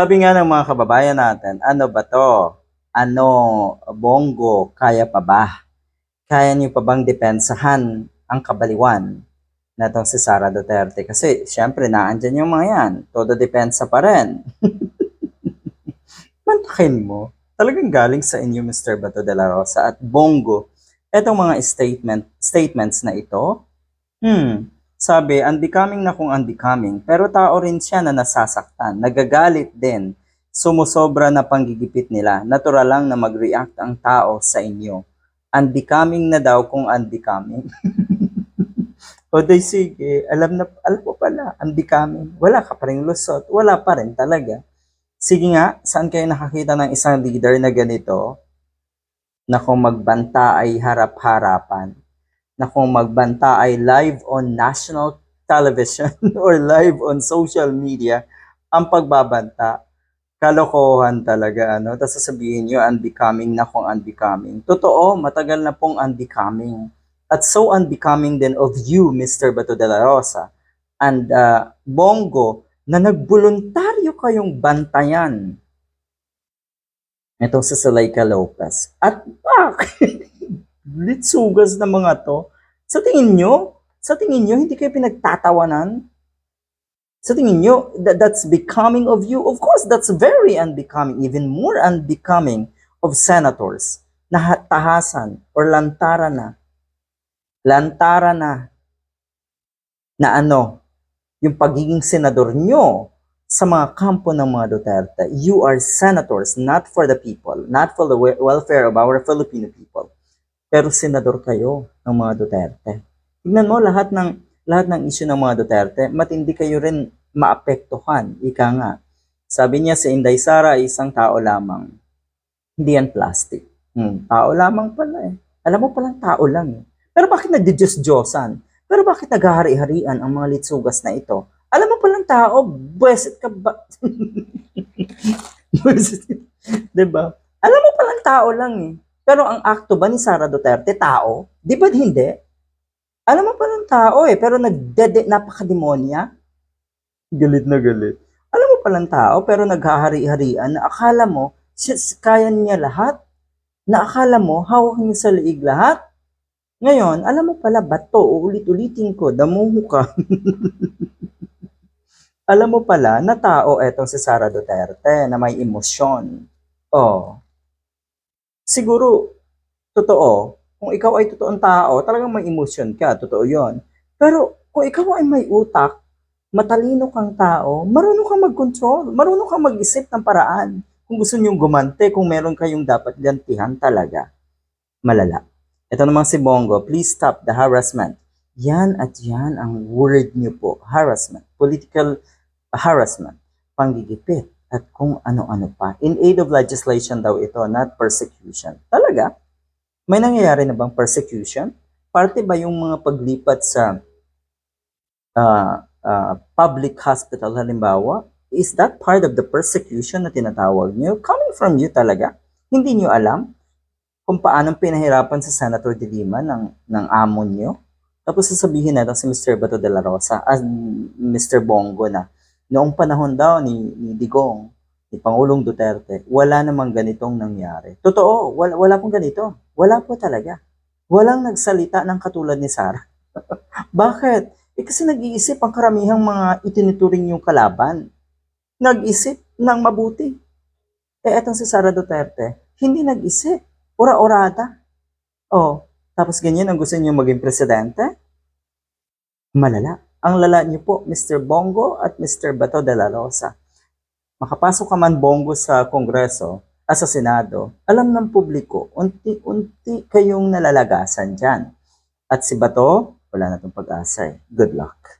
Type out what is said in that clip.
Sabi nga ng mga kababayan natin, ano ba to? Ano, bongo, kaya pa ba? Kaya niyo pa bang depensahan ang kabaliwan na itong si Sara Duterte? Kasi, syempre, naandyan yung mga yan. Todo depensa pa rin. Mantakin mo. Talagang galing sa inyo, Mr. Bato de la Rosa at Bongo. Etong mga statement, statements na ito, hmm, sabi, unbecoming na kung unbecoming, pero tao rin siya na nasasaktan, nagagalit din, sumusobra na panggigipit nila. Natural lang na mag-react ang tao sa inyo. Unbecoming na daw kung unbecoming. o day sige, alam na, alam mo pala, unbecoming. Wala ka pa rin lusot, wala pa rin talaga. Sige nga, saan kayo nakakita ng isang leader na ganito? Na kung magbanta ay harap-harapan na kung magbanta ay live on national television or live on social media ang pagbabanta. Kalokohan talaga, ano? Tapos sasabihin nyo, unbecoming na kung unbecoming. Totoo, matagal na pong unbecoming. At so unbecoming din of you, Mr. Bato de la Rosa. And uh, Bongo, na nagboluntaryo kayong bantayan. Itong si Zuleika Lopez. At bakit? litsugas na mga to. Sa tingin nyo, sa tingin nyo, hindi kayo pinagtatawanan? Sa tingin nyo, that, that's becoming of you? Of course, that's very unbecoming, even more unbecoming of senators na ha- tahasan or lantara na. Lantara na na ano, yung pagiging senador nyo sa mga kampo ng mga Duterte. You are senators, not for the people, not for the we- welfare of our Filipino people pero senador kayo ng mga Duterte. Tingnan mo lahat ng lahat ng issue ng mga Duterte, matindi kayo rin maapektuhan. Ika nga. Sabi niya si Inday Sara isang tao lamang. Hindi yan plastic. Hmm, tao lamang pala eh. Alam mo palang tao lang eh. Pero bakit nagdi-Diyos-Diyosan? Pero bakit naghahari-harian ang mga litsugas na ito? Alam mo palang tao, buwesit ka ba? diba? Alam mo palang tao lang eh. Pero ang akto ba ni Sara Duterte, tao? Di ba hindi? Alam mo pa ng tao eh, pero nagdede, napakademonya. Galit na galit. Alam mo palang tao, pero naghahari-harian na akala mo, kaya niya lahat. Na akala mo, hawak niya sa liig lahat. Ngayon, alam mo pala, bato, uulit-ulitin ko, damuho ka. alam mo pala, na tao etong si Sara Duterte, na may emosyon. Oh, siguro, totoo, kung ikaw ay totoong tao, talagang may emotion ka, totoo yon. Pero kung ikaw ay may utak, matalino kang tao, marunong kang mag-control, marunong kang mag-isip ng paraan. Kung gusto niyong gumante, kung meron kayong dapat gantihan talaga, malala. Ito namang si Bongo, please stop the harassment. Yan at yan ang word niyo po, harassment, political harassment, panggigipit, at kung ano-ano pa. In aid of legislation daw ito, not persecution. Talaga? May nangyayari na bang persecution? Parte ba yung mga paglipat sa uh, uh, public hospital halimbawa? Is that part of the persecution na tinatawag niyo? Coming from you talaga? Hindi niyo alam kung paanong pinahirapan sa Senator de Lima ng, ng amo niyo? Tapos sasabihin natin si Mr. Bato de la Rosa as Mr. Bongo na noong panahon daw ni, ni Digong, ni Pangulong Duterte, wala namang ganitong nangyari. Totoo, wala, wala pong ganito. Wala po talaga. Walang nagsalita ng katulad ni Sara. Bakit? Eh kasi nag-iisip ang karamihang mga itinuturing yung kalaban. Nag-isip ng mabuti. Eh etong si Sara Duterte, hindi nag-isip. Ura-orada. Oh, tapos ganyan ang gusto niyo maging presidente? Malala. Ang lala niyo po, Mr. Bongo at Mr. Bato de la Rosa. Makapasok ka man Bongo sa Kongreso at sa Senado, alam ng publiko, unti-unti kayong nalalagasan dyan. At si Bato, wala na itong pag-asa eh. Good luck.